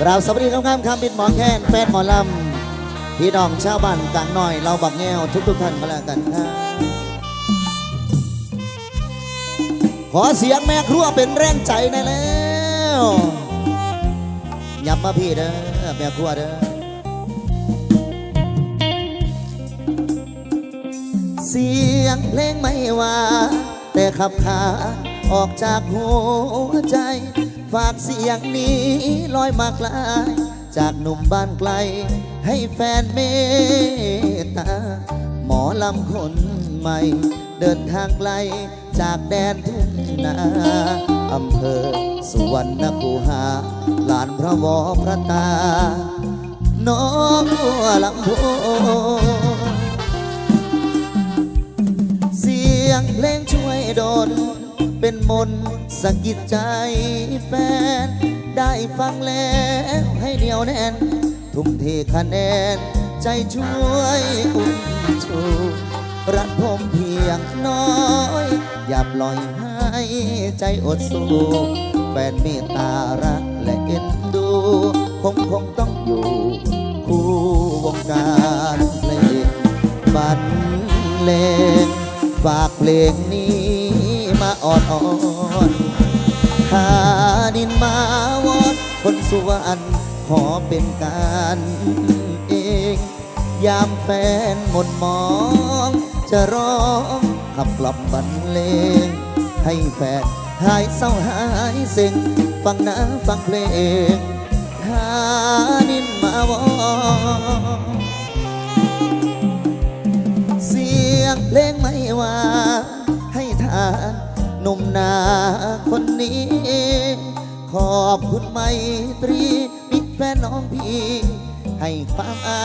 กราบสวัสดีครับข้ามคำบินหมอแค้นแฟนหมอลำ พี่น้องชาวบ้านกลางหน่อย เราบักแงวทุกทุกๆท่านก็แล้วกันครับขอเสียงแม่ครัวเป็นแรงใจหน่อยแล้วยับมาพี่เด้อแม่ครัวเด้อเสียงเพลงไม่ว่า แต่ขับขาออกจากหัวใจ ฝากเสียงนี้ลอยมาไกลายจากหนุ่มบ้านไกล ให้แฟนเมตตา หมอลำคนใหม่ เดินทางไกล จากแดนทุ่งนาอำเภอสุวรรณคูหา ลานพระวอพระตา น้องัวลำโพงเสียงเพลงช่วยดน เป็นมนสะกิดใจแฟน ได้ฟังแล้วให้เหนียวแน่น ทุ่มเทคะแนน ใจช่วยอุ่นชูรักผมเพียงน้อย อย่าปล่อยให้ใจอดสู้แฟนเมตตารักและเอ็นดูคงคงต้องอยู่ คู่วงการเพลงบันเลงฝากเพลงนี้ อ่อนอ่อนหาดินมาวอนคนสวรรค์ขอเป็นการเอง ยามแฟนหมดมอง จะร้องขับกลับบรรเลง ให้แฟนหายเศร้าหายเซ็ง ฟังนะฟังเพลงหา นุ่มนาคนนี้ ขอบคุณไมตรีมิตรแฟนน้องพี่ ให้ความอา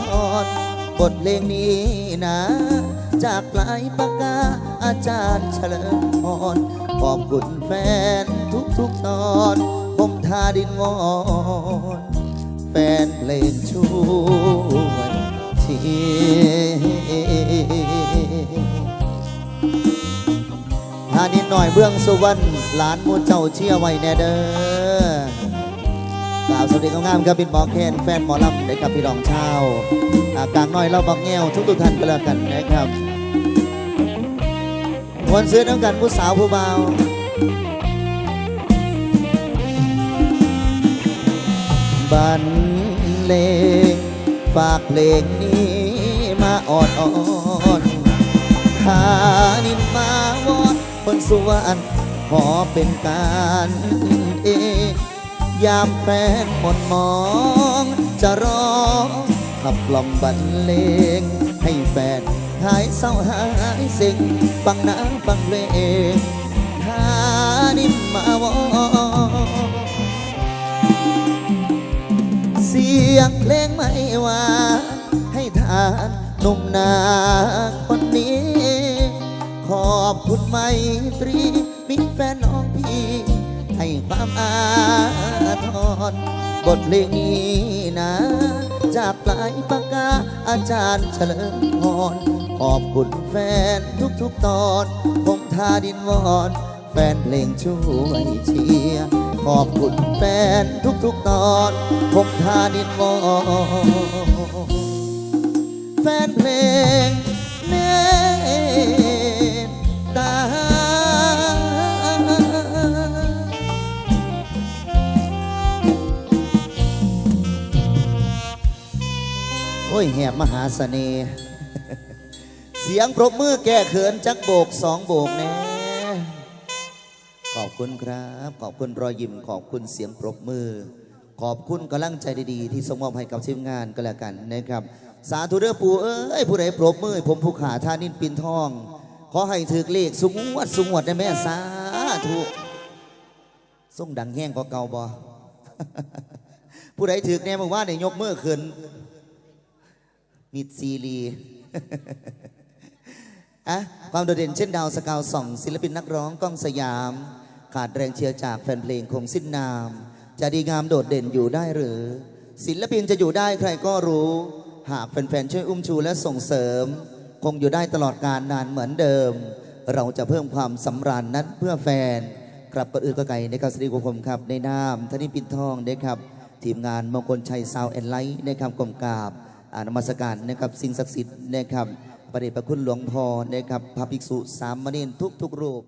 ทรบทเพลงนี้นะ จากปลายปากกาอาจารย์เฉลิมพรขอบคุณแฟนทุกๆตอนผมทาดินวอนแฟนเพลงช่วยเชี หานิดหน่อยเบื้องสุวรรณหลานมูเจ้าเชียร์ไว้แน่เด้อกล่าวสวัสดีงามๆครับบินหมอแคนแฟนหมอลำนะครับพี่รองเช่าอากลางน้อยเราบักแง่วทุกทุกท่านก็แล้วกันนะครับมวนซื้อน้ำกันผู้สาวผู้เบาวบันเลงฝากเพลงนี้มาอ่อนอ่อนหานินมา คนสวรรค์ขอเป็นการเองยามแฟนหมดมอง จะร้องขับกล่อมบรรเลง ให้แฟนหายเศร้าหายเซ็งฟังน้ำฟังเพลงหานินมาวอนเสียงเพลงไม่ว่า ให้ทานนุ่มนาคนนี้ อบคุณไมตรีมิตรแฟนน้องพี่ ให้ความอาทรบทเพลงนี้นะ จากปลายปากกาอาจารย์เฉลิมพรขอบคุณแฟนทุกๆตอน ผมทาดินวอน แฟนเพลงช่วยเชียร์ขอบคุณแฟนทุกๆตอน ผมทานินวอน แฟนเพลง อ้ยแหบมหาเสน่ห์เสียงปรบมือแก้เขินจักโบกสองโบกแน่ขอบคุณครับ ขอบคุณรอยยิ้มขอบคุณเสียงปรบมือ ขอบคุณกำลังใจดีๆ ที่ส่งมอบให้กับทีมงานก็แล้วกันนะครับ สาธุเด้อปู่เอ้ยผู้ใดปรบมือ ผมผู้ขาท่านินปินทอง ขอให้ถือเลขสุงวดสุงวดได้แม่สาธุส่งดังแห้งกว่าเก่าบ่ผู้ใดถือแน่บอกว่าเนี่ยยกมือขึ้น มิดซีรีอะความโดดเด่นเช่นดาวสกาวส่อง ศิลปินนักร้องก้องสยาม ขาดแรงเชียร์จากแฟนเพลงคงสิ้นนาม จะดีงามโดดเด่นอยู่ได้หรือ ศิลปินจะอยู่ได้ใครก็รู้ หากแฟนๆช่วยอุ้มชูและส่งเสริม คงอยู่ได้ตลอดกาลนานเหมือนเดิม เราจะเพิ่มความสำราญนั้นเพื่อแฟนครับก็อื่นก็ไก่ในการสตรีของผมครับในนามธนิปินทองนะครับทีมงานมงคลชัยซาวแอนไลท์นะครับกลมกราบ นมัสการนะครับสิ่งศักดิ์สิทธิ์นะครับประเดชพระคุณหลวงพ่อนะครับพระภิกษุสามเณรทุกทุกรูป